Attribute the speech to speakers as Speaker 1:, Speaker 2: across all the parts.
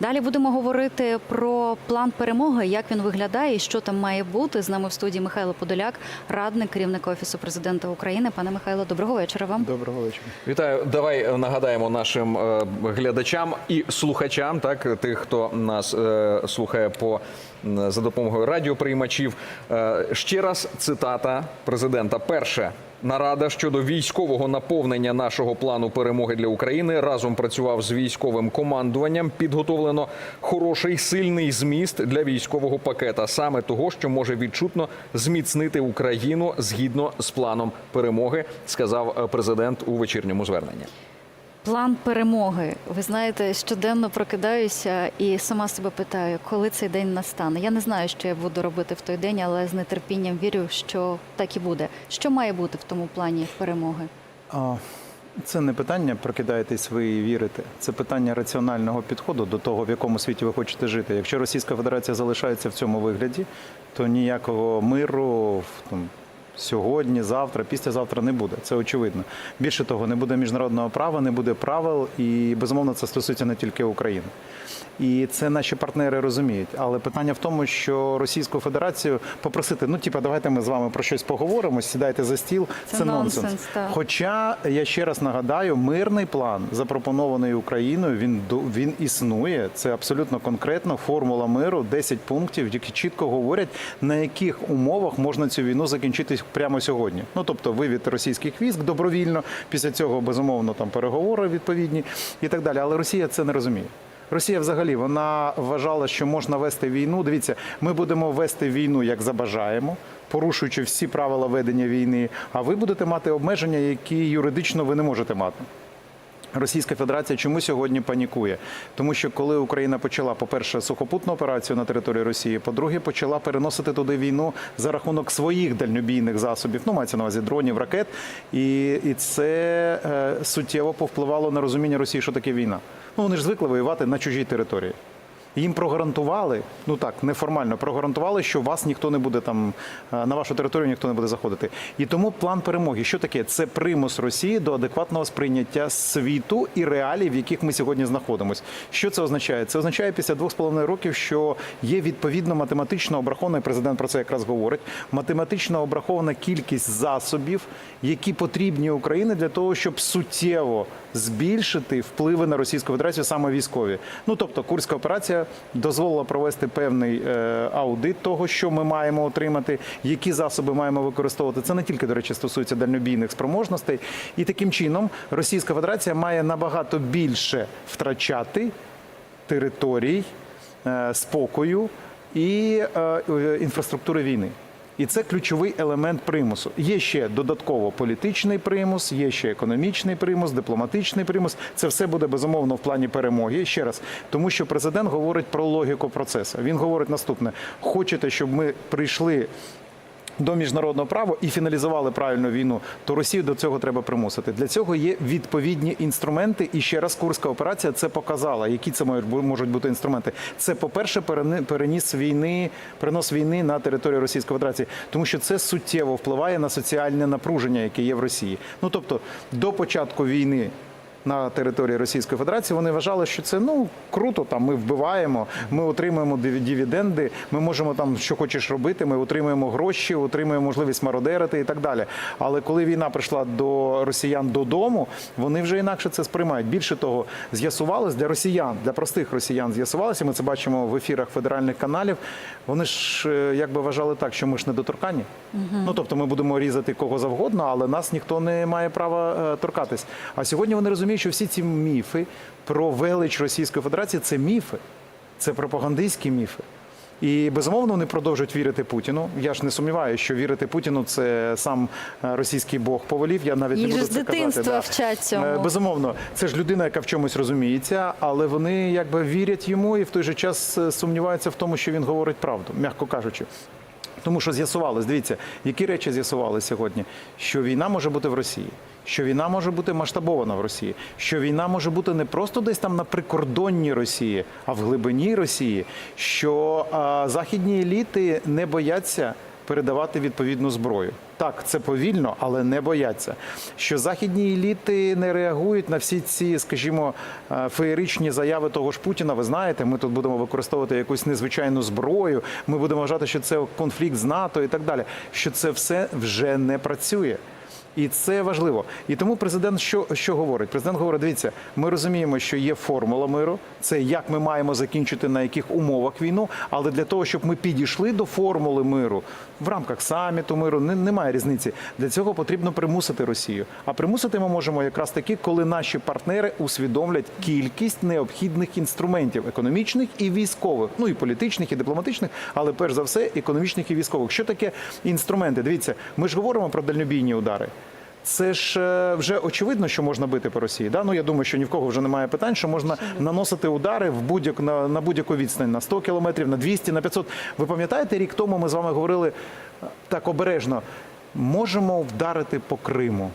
Speaker 1: Далі будемо говорити про план перемоги, як він виглядає і що там має бути. З нами в студії Михайло Подоляк, радник керівника офісу президента України. Пане Михайло, доброго вечора вам.
Speaker 2: Доброго вечора.
Speaker 3: Вітаю. Давай нагадаємо нашим е, глядачам і слухачам, так тих, хто нас е, слухає по за допомогою радіоприймачів. Е, ще раз цитата президента. Перше. Нарада щодо військового наповнення нашого плану перемоги для України разом працював з військовим командуванням. Підготовлено хороший сильний зміст для військового пакета, саме того, що може відчутно зміцнити Україну згідно з планом перемоги, сказав е, президент у вечірньому зверненні.
Speaker 1: План перемоги. Ви знаєте, щоденно прокидаюся і сама себе питаю, коли цей день настане. Я не знаю, що я буду робити в той день, але з нетерпінням вірю, що так і буде. Що має бути в тому плані перемоги?
Speaker 2: Це не питання прокидаєтесь ви і вірите. Це питання раціонального підходу до того, в якому світі ви хочете жити. Якщо Російська Федерація залишається в цьому вигляді, то ніякого миру в, там, сьогодні, завтра, післязавтра не буде. Це очевидно. Більше того, не буде міжнародного права, не буде правил, і безумовно це стосується не тільки України. І це наші партнери розуміють. Але питання в тому, що Російську Федерацію попросити, ну типа, давайте ми з вами про щось поговоримо, сідайте за стіл.
Speaker 1: Це
Speaker 2: Це,
Speaker 1: нонсенс,
Speaker 2: нонсенс.
Speaker 1: так.
Speaker 2: Хоча я ще раз нагадаю, мирний план, запропонований Україною, він він існує. Це абсолютно конкретно формула миру, 10 пунктів, які чітко говорять, на яких умовах можна цю війну закінчити прямо сьогодні. Ну тобто вивід російських військ добровільно, після цього безумовно там переговори відповідні і так далі. Але Росія це не розуміє. Росія взагалі вона вважала, що можна вести війну. Дивіться, ми будемо вести війну як забажаємо, порушуючи всі правила ведення війни. А ви будете мати обмеження, які юридично ви не можете мати. Російська Федерація чому сьогодні панікує? Тому що коли Україна почала, по-перше, сухопутну операцію на території Росії, по-друге, почала переносити туди війну за рахунок своїх дальнобійних засобів, ну мається на увазі дронів, ракет, і, і це е, суттєво повпливало на розуміння Росії, що таке війна. Ну вони ж звикли воювати на чужій території. Їм прогарантували, ну так неформально прогарантували, що вас ніхто не буде там е, на вашу територію ніхто не буде заходити. І тому план перемоги, що таке? Це примус Росії до адекватного сприйняття світу і реалій, в яких ми сьогодні знаходимося. Що це означає? Це означає після двох з половиною років, що є відповідно математично обрахована, і президент про це якраз говорить. Математично обрахована кількість засобів, які потрібні Україні для того, щоб суттєво збільшити впливи на Російську Федерацію саме військові. Ну тобто, курська операція дозволила провести певний е, аудит того, що ми маємо отримати, які засоби маємо використовувати. Це не тільки, до речі, стосується дальнобійних спроможностей. І таким чином Російська Федерація має набагато більше втрачати територій, е, спокою і е, інфраструктури війни. І це ключовий елемент примусу. Є ще додатково політичний примус, є ще економічний примус, дипломатичний примус. Це все буде безумовно в плані перемоги. Ще раз, тому що президент говорить про логіку процесу. Він говорить наступне: хочете, щоб ми прийшли до міжнародного права і фіналізували правильну війну, то Росію до цього треба примусити. Для цього є відповідні інструменти. І ще раз Курська операція це показала. Які це можуть бути інструменти? Це, по-перше, переніс війни, перенос війни на територію Російської Федерації, тому що це суттєво впливає на соціальне напруження, яке є в Росії. Ну тобто, до початку війни. На території Російської Федерації вони вважали, що це ну круто. Там ми вбиваємо, ми отримуємо диві- дивіденди, ми можемо там що хочеш робити. Ми отримуємо гроші, отримуємо можливість мародерити і так далі. Але коли війна прийшла до росіян додому, вони вже інакше це сприймають. Більше того, з'ясувалось для росіян, для простих росіян з'ясувалося. Ми це бачимо в ефірах федеральних каналів. Вони ж е, якби вважали так, що ми ж недоторканні. Ну тобто ми будемо різати кого завгодно, але нас ніхто не має права е, торкатись. А сьогодні вони розуміють, що всі ці міфи про велич Російської Федерації це міфи, це пропагандистські міфи. І безумовно вони продовжують вірити Путіну. Я ж не сумніваюся, що вірити Путіну це сам е, російський Бог повелів. Я навіть
Speaker 1: Їх
Speaker 2: не буду
Speaker 1: з
Speaker 2: це
Speaker 1: дитинства
Speaker 2: казати.
Speaker 1: вчать цьому.
Speaker 2: Е, Безумовно, це ж людина, яка в чомусь розуміється, але вони якби вірять йому і в той же час е, сумніваються в тому, що він говорить правду, м'яко кажучи. Тому що з'ясувалось, дивіться, які речі з'ясували сьогодні, що війна може бути в Росії, що війна може бути масштабована в Росії, що війна може бути не просто десь там на прикордонні Росії, а в глибині Росії, що а, західні еліти не бояться передавати відповідну зброю. Так, це повільно, але не бояться. Що західні еліти не реагують на всі ці, скажімо, е, феєричні заяви того ж Путіна. Ви знаєте, ми тут будемо використовувати якусь незвичайну зброю. Ми будемо вважати, що це конфлікт з НАТО і так далі. Що це все вже не працює. І це важливо. І тому президент що, що говорить? Президент говорить: дивіться, ми розуміємо, що є формула миру, це як ми маємо закінчити на яких умовах війну. Але для того, щоб ми підійшли до формули миру в рамках саміту миру, не, немає різниці. Для цього потрібно примусити Росію. А примусити ми можемо якраз таки, коли наші партнери усвідомлять кількість необхідних інструментів економічних і військових, ну і політичних, і дипломатичних, але перш за все економічних і військових. Що таке інструменти? Дивіться, ми ж говоримо про дальнобійні удари. Це ж е, вже очевидно, що можна бити по Росії. Да? Ну я думаю, що ні в кого вже немає питань, що можна наносити удари в будь-як на, на будь-яку відстань на 100 кілометрів, на 200, на 500. Ви пам'ятаєте, рік тому ми з вами говорили е, так обережно. Можемо вдарити по Криму.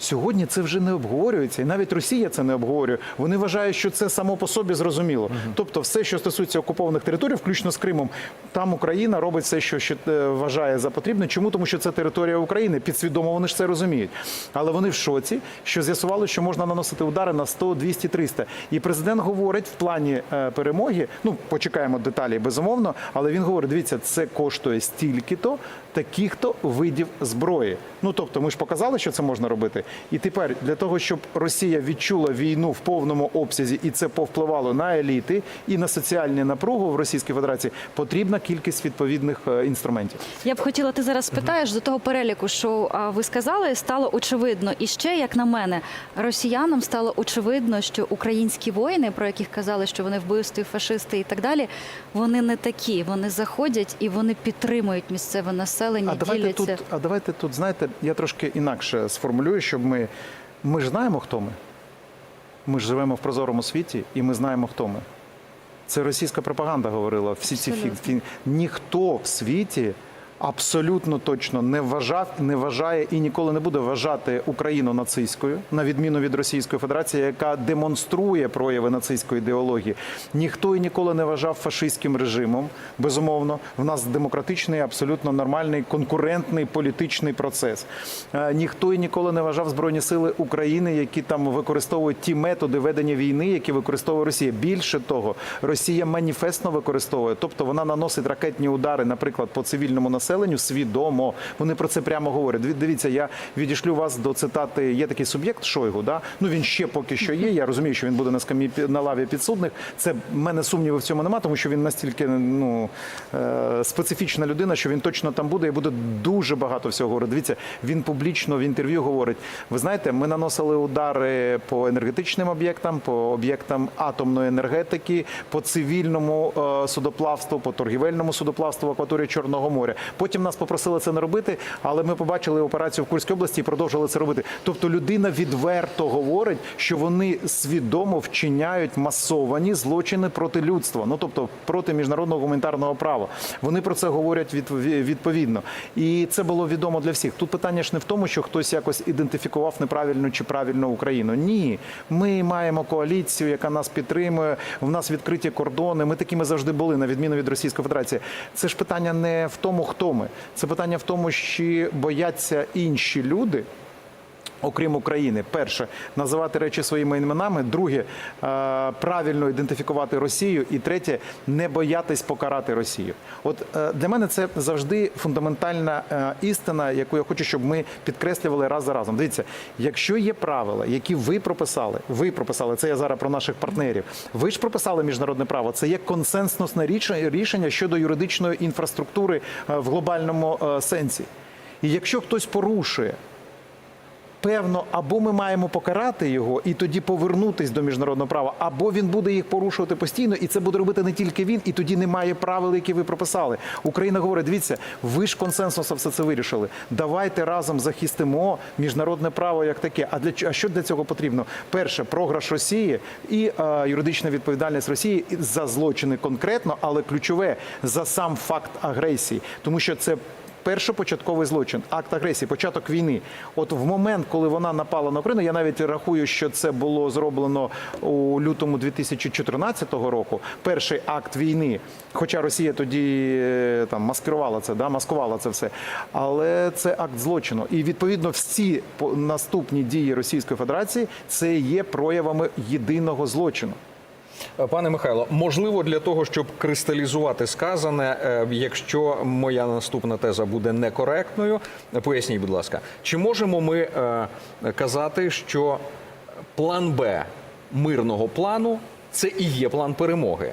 Speaker 2: Сьогодні це вже не обговорюється, і навіть Росія це не обговорює. Вони вважають, що це само по собі зрозуміло. Тобто, все, що стосується окупованих територій, включно з Кримом, там Україна робить все, що ще е, вважає за потрібне. Чому? Тому що це територія України. Підсвідомо вони ж це розуміють. Але вони в шоці, що з'ясували, що можна наносити удари на 100, 200, 300. І президент говорить в плані е, перемоги. Ну почекаємо деталі, безумовно. Але він говорить: дивіться, це коштує стільки-то, таких-то видів зброї. Ну тобто, ми ж показали, що це можна робити. І тепер для того, щоб Росія відчула війну в повному обсязі, і це повпливало на еліти і на соціальну напругу в Російській Федерації, потрібна кількість відповідних е, інструментів.
Speaker 1: Я б хотіла, ти зараз спитаєш до того переліку, що ви сказали, стало очевидно. І ще, як на мене, росіянам стало очевидно, що українські воїни, про яких казали, що вони вбивстві, фашисти і так далі, вони не такі. Вони заходять і вони підтримують місцеве населення,
Speaker 2: А давайте
Speaker 1: діляться.
Speaker 2: тут, а давайте тут, знаєте, я трошки інакше сформулюю, щоб ми. Ми ж знаємо, хто ми. Ми ж живемо в прозорому світі, і ми знаємо, хто ми. Це російська пропаганда говорила. Всі ці фільми. Ніхто в світі абсолютно точно не вважав, не вважає і ніколи не буде вважати Україну нацистською, на відміну від Російської Федерації, яка демонструє прояви нацистської ідеології. Ніхто і ніколи не вважав фашистським режимом. Безумовно, в нас демократичний, абсолютно нормальний конкурентний політичний процес. Е, Ніхто і ніколи не вважав збройні сили України, які там використовують ті методи ведення війни, які використовує Росія. Більше того, Росія маніфестно використовує, тобто вона наносить ракетні удари, наприклад, по цивільному населенню свідомо. Вони про це прямо говорять. Диві- Дивіться, я відішлю вас до цитати. Є такий суб'єкт Шойгу. Да? Ну він ще поки що є. Я розумію, що він буде на скам'ї пі- на лаві підсудних. Це мене сумнівів в цьому немає, тому що він настільки ну е, специфічна людина, що він точно там буде і буде дуже багато всього говорити. Дивіться, він публічно в інтерв'ю говорить: ви знаєте, ми наносили удари по енергетичним об'єктам, по об'єктам атомної енергетики, по цивільному е, судоплавству, по торгівельному судоплавству в акваторії Чорного моря. Потім нас попросили це не робити, але ми побачили операцію в Курській області і продовжили це робити. Тобто людина відверто говорить, що вони свідомо вчиняють масовані злочини проти людства, ну тобто проти міжнародного гуманітарного права. Вони про це говорять від, відповідно. І це було відомо для всіх. Тут питання ж не в тому, що хтось якось ідентифікував неправильно чи правильно Україну. Ні, ми маємо коаліцію, яка нас підтримує. В нас відкриті кордони. Ми такими завжди були, на відміну від Російської Федерації. Це ж питання не в тому, хто ми. Це питання в тому, чи бояться інші люди. Окрім України, перше називати речі своїми іменами, друге е, правильно ідентифікувати Росію, і третє не боятись покарати Росію. От е, для мене це завжди фундаментальна е, істина, яку я хочу, щоб ми підкреслювали раз за разом. Дивіться, якщо є правила, які ви прописали, ви прописали це. Я зараз про наших партнерів. Ви ж прописали міжнародне право. Це є консенсусне рішення щодо юридичної інфраструктури в глобальному сенсі. І якщо хтось порушує певно, або ми маємо покарати його і тоді повернутись до міжнародного права, або він буде їх порушувати постійно, і це буде робити не тільки він, і тоді немає правил, які ви прописали. Україна говорить: дивіться, ви ж консенсусом все це вирішили. Давайте разом захистимо міжнародне право як таке. А для а що для цього потрібно? Перше, програш Росії і е, юридична відповідальність Росії за злочини конкретно, але ключове за сам факт агресії, тому що це першопочатковий злочин, акт агресії, початок війни. От в момент, коли вона напала на Україну, я навіть рахую, що це було зроблено у лютому 2014 року. Перший акт війни. Хоча Росія тоді е, там маскувала це, да, маскувала це все. Але це акт злочину. І відповідно всі наступні дії Російської Федерації це є проявами єдиного злочину.
Speaker 3: Е, Пане Михайло, можливо, для того, щоб кристалізувати сказане, е, якщо моя наступна теза буде некоректною, поясніть, будь ласка, чи можемо ми е, казати, що план Б мирного плану це і є план перемоги?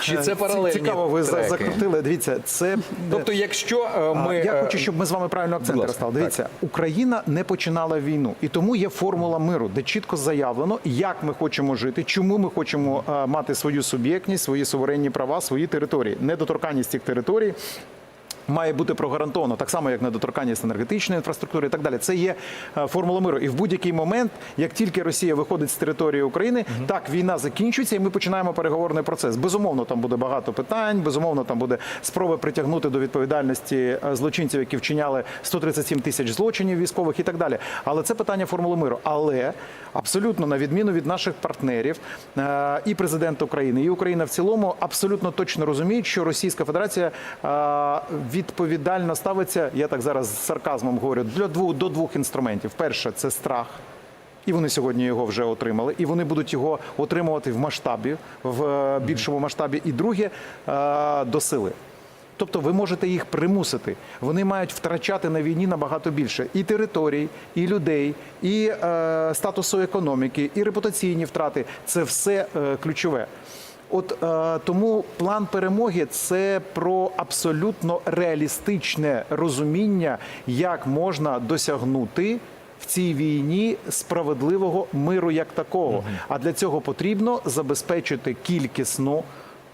Speaker 3: Чи це
Speaker 2: Е,
Speaker 3: паралельні
Speaker 2: Цікаво, ви
Speaker 3: треки?
Speaker 2: закрутили. Дивіться, це
Speaker 3: Тобто, якщо е, ми
Speaker 2: я
Speaker 3: е,
Speaker 2: хочу, щоб ми з вами правильно акцент розставили. Дивіться, Україна не починала війну, і тому є формула миру, де чітко заявлено, як ми хочемо жити, чому ми хочемо мати свою суб'єктність, свої суверенні права, свої території. Недоторканність цих територій. Має бути прогарантовано так само, як недоторканність енергетичної інфраструктури і так далі. Це є е, формула миру. І в будь-який момент, як тільки Росія виходить з території України, так війна закінчується, і ми починаємо переговорний процес. Безумовно, там буде багато питань. Безумовно, там буде спроба притягнути до відповідальності е, злочинців, які вчиняли 137 тисяч злочинів військових і так далі. Але це питання формули миру. Але абсолютно на відміну від наших партнерів, е, і президент України, і Україна в цілому абсолютно точно розуміють, що Російська Федерація е, відповідально ставиться. Я так зараз з сарказмом говорю для двох до двох інструментів. Перше це страх. І вони сьогодні його вже отримали, і вони будуть його отримувати в масштабі, в е, більшому масштабі. І друге до сили. Тобто ви можете їх примусити. Вони мають втрачати на війні набагато більше і територій, і людей, і е, статусу економіки, і репутаційні втрати. Це все е, ключове. От е, тому план перемоги це про абсолютно реалістичне розуміння, як можна досягнути в цій війні справедливого миру як такого. А для цього потрібно забезпечити кількісну.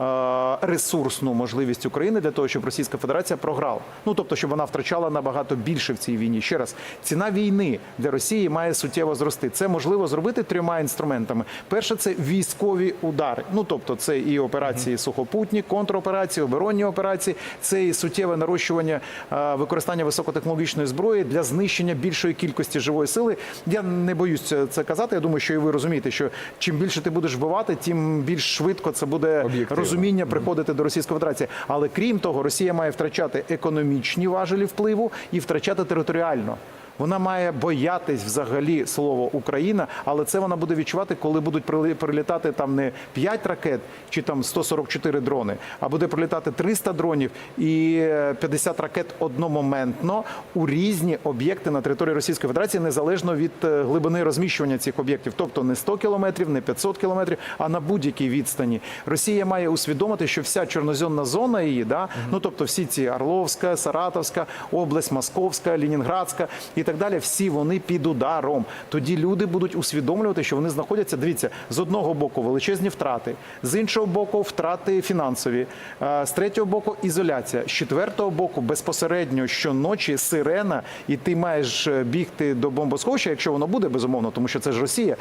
Speaker 2: Е, Ресурсну можливість України для того, щоб Російська Федерація програла. Ну тобто, щоб вона втрачала набагато більше в цій війні. Ще раз, ціна війни для Росії має суттєво зрости. Це можливо зробити трьома інструментами. Перше це військові удари. Ну тобто, це і операції сухопутні, контроперації, оборонні операції, це і суттєве нарощування е, використання високотехнологічної зброї для знищення більшої кількості живої сили. Я не боюсь це, казати. Я думаю, що і ви розумієте, що чим більше ти будеш вбивати, тим більш швидко це буде
Speaker 3: Об'єктивно.
Speaker 2: Розуміння приходити до Російської Федерації. Але крім того, Росія має втрачати економічні важелі впливу і втрачати територіально. Вона має боятись взагалі слово Україна, але це вона буде відчувати, коли будуть прилітати там не 5 ракет чи там 144 дрони, а буде прилітати 300 дронів і е, 50 ракет одномоментно у різні об'єкти на території Російської Федерації, незалежно від е, глибини розміщування цих об'єктів, тобто не 100 кілометрів, не 500 кілометрів, а на будь-якій відстані. Росія має усвідомити, що вся чорноземна зона її, да, ну тобто всі ці Орловська, Саратовська, область, Московська, Лінінградська і так далі, всі вони під ударом. Тоді люди будуть усвідомлювати, що вони знаходяться. Дивіться, з одного боку величезні втрати, з іншого боку, втрати фінансові, е, з третього боку ізоляція, з четвертого боку безпосередньо щоночі сирена, і ти маєш е, бігти до бомбосховища, якщо воно буде безумовно, тому що це ж Росія,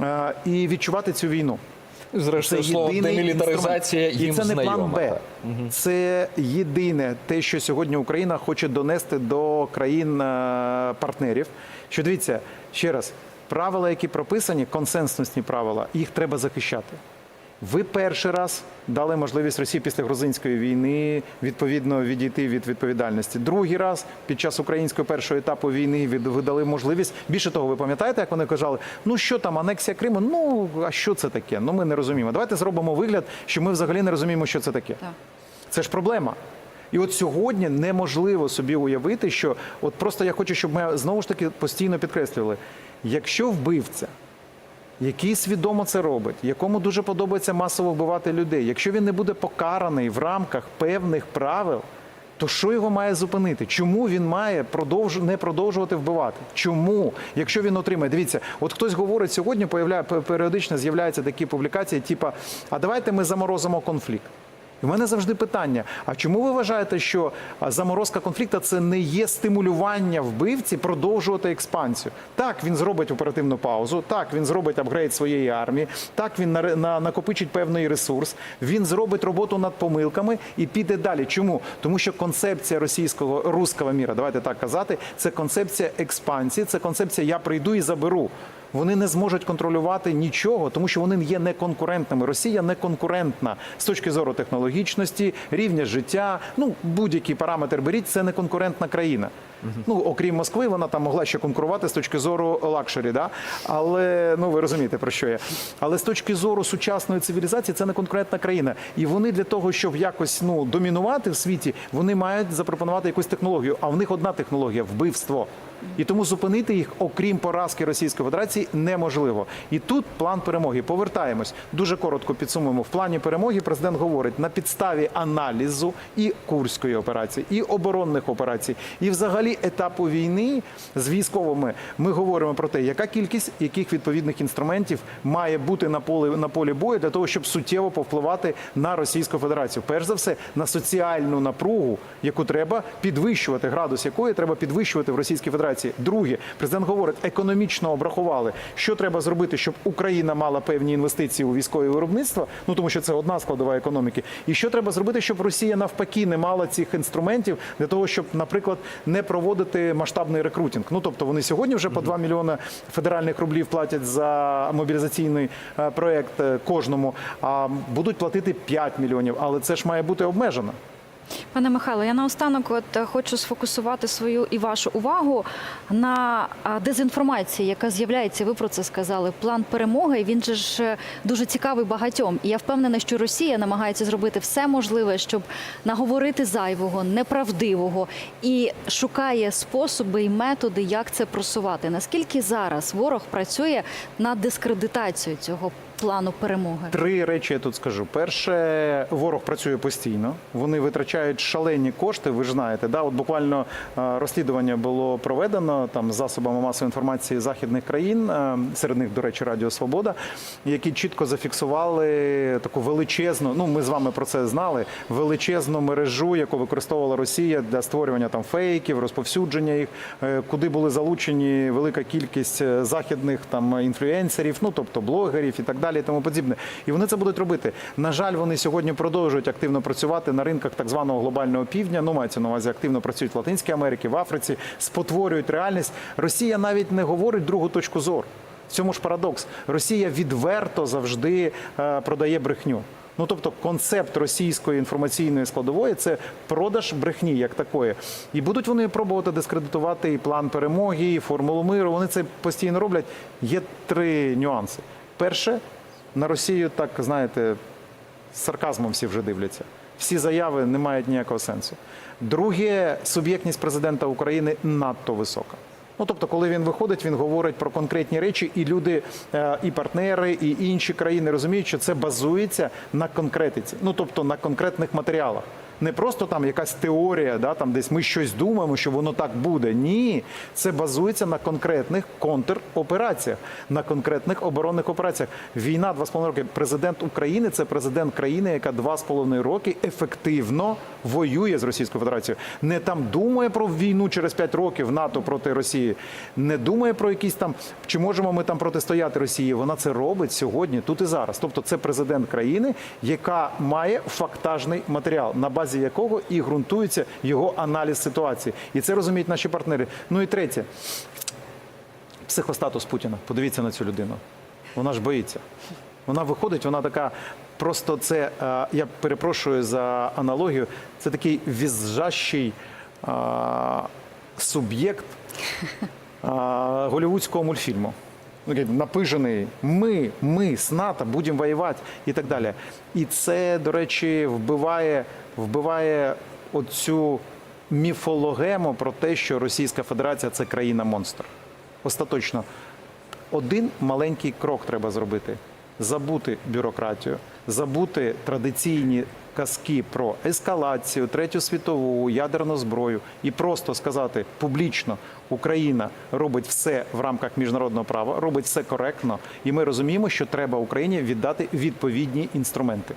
Speaker 2: е, і відчувати цю війну.
Speaker 3: Зрештою слово демілітаризація
Speaker 2: інструмент.
Speaker 3: їм
Speaker 2: і це не план
Speaker 3: знайоме.
Speaker 2: Б. Це єдине те, що сьогодні Україна хоче донести до країн е, партнерів. Що дивіться ще раз, правила, які прописані, консенсусні правила, їх треба захищати. Ви перший раз дали можливість Росії після грузинської війни відповідно відійти від відповідальності. Другий раз під час українського першого етапу війни від- ви дали можливість. Більше того, ви пам'ятаєте, як вони казали, ну що там, анексія Криму? Ну а що це таке? Ну ми не розуміємо. Давайте зробимо вигляд, що ми взагалі не розуміємо, що це таке.
Speaker 1: Так.
Speaker 2: Це ж проблема. І от сьогодні неможливо собі уявити, що от просто я хочу, щоб ми знову ж таки постійно підкреслювали, якщо вбивця, який свідомо це робить, якому дуже подобається масово вбивати людей, якщо він не буде покараний в рамках певних правил, то що його має зупинити? Чому він має продовж... не продовжувати вбивати? Чому? Якщо він отримає, дивіться, от хтось говорить сьогодні, появляє періодично з'являються такі публікації, типа, а давайте ми заморозимо конфлікт. І в мене завжди питання: а чому ви вважаєте, що заморозка конфлікту це не є стимулювання вбивці продовжувати експансію? Так, він зробить оперативну паузу, так він зробить апгрейд своєї армії, так він на, на, накопичить певний ресурс, він зробить роботу над помилками і піде далі. Чому? Тому що концепція російського руского міра, давайте так казати, це концепція експансії, це концепція я прийду і заберу. Вони не зможуть контролювати нічого, тому що вони є неконкурентними. Росія не конкурентна з точки зору технологічності, рівня життя. Ну будь-який параметр беріть, це не конкурентна країна. Ну окрім Москви, вона там могла ще конкурувати з точки зору лакшері, да? але ну ви розумієте про що я. Але з точки зору сучасної цивілізації це не конкурентна країна. І вони для того, щоб якось ну домінувати в світі, вони мають запропонувати якусь технологію. А в них одна технологія вбивство. І тому зупинити їх, окрім поразки Російської Федерації, неможливо. І тут план перемоги. Повертаємось дуже коротко підсумуємо. В плані перемоги президент говорить на підставі аналізу і курської операції, і оборонних операцій, і взагалі етапу війни з військовими. Ми говоримо про те, яка кількість яких відповідних інструментів має бути на полі на полі бою для того, щоб суттєво повпливати на Російську Федерацію. Перш за все, на соціальну напругу, яку треба підвищувати, градус якої треба підвищувати в Російській Федерації. Друге, президент говорить, економічно обрахували, що треба зробити, щоб Україна мала певні інвестиції у військове виробництво. Ну тому що це одна складова економіки. І що треба зробити, щоб Росія навпаки не мала цих інструментів для того, щоб, наприклад, не проводити масштабний рекрутинг. Ну тобто вони сьогодні вже по 2 мільйони федеральних рублів платять за мобілізаційний е, проект е, кожному, а будуть платити 5 мільйонів. Але це ж має бути обмежено.
Speaker 1: Пане Михайло, я наостанок от е, хочу сфокусувати свою і вашу увагу на дезінформації, яка з'являється. Ви про це сказали. План перемоги. Він же ж е, дуже цікавий багатьом. І я впевнена, що Росія намагається зробити все можливе, щоб наговорити зайвого, неправдивого і шукає способи і методи, як це просувати. Наскільки зараз ворог працює над дискредитацією цього плану перемоги?
Speaker 2: Три речі я тут скажу. Перше, ворог працює постійно. Вони витрачають шалені кошти. Ви ж знаєте, да, от буквально е, розслідування було проведено там засобами масової інформації західних країн, е, серед них, до речі, Радіо Свобода, які чітко зафіксували таку величезну. Ну, ми з вами про це знали. Величезну мережу, яку використовувала Росія для створювання там фейків, розповсюдження їх, е, куди були залучені велика кількість західних там інфлюенсерів, ну тобто блогерів і так далі, і тому подібне. І вони це будуть робити. На жаль, вони сьогодні продовжують активно працювати на ринках так званого глобального півдня. Ну мається на увазі активно працюють в Латинській Америці, в Африці, спотворюють реальність. Росія навіть не говорить другу точку зору. В цьому ж парадокс. Росія відверто завжди е, продає брехню. Ну тобто концепт російської інформаційної складової це продаж брехні як такої. І будуть вони пробувати дискредитувати і план перемоги, і формулу миру. Вони це постійно роблять. Є три нюанси. Перше, на Росію так знаєте, з сарказмом всі вже дивляться. Всі заяви не мають ніякого сенсу. Друге, суб'єктність президента України надто висока. Ну, тобто, коли він виходить, він говорить про конкретні речі, і люди, е, і партнери, і інші країни розуміють, що це базується на конкретиці, ну тобто на конкретних матеріалах. Не просто там якась теорія, да, там десь ми щось думаємо, що воно так буде. Ні, це базується на конкретних контропераціях, на конкретних оборонних операціях. Війна два з половиною роки. Президент України це президент країни, яка два з половиною роки ефективно воює з Російською Федерацією. Не там думає про війну через п'ять років НАТО проти Росії, не думає про якісь там чи можемо ми там протистояти Росії. Вона це робить сьогодні, тут і зараз. Тобто, це президент країни, яка має фактажний матеріал, на базі якого і ґрунтується його аналіз ситуації. І це розуміють наші партнери. Ну і третє, психостатус Путіна. Подивіться на цю людину. Вона ж боїться. Вона виходить, вона така. Просто це е, я перепрошую за аналогію. Це такий візжащий е, суб'єкт голівудського мультфільму. Напижений ми, ми з НАТО будемо воювати і так далі. І це, до речі, вбиває, вбиває оцю міфологему про те, що Російська Федерація це країна-монстр. Остаточно, один маленький крок треба зробити: забути бюрократію, забути традиційні казки про ескалацію, третю світову, ядерну зброю і просто сказати публічно: Україна робить все в рамках міжнародного права, робить все коректно, і ми розуміємо, що треба Україні віддати відповідні інструменти.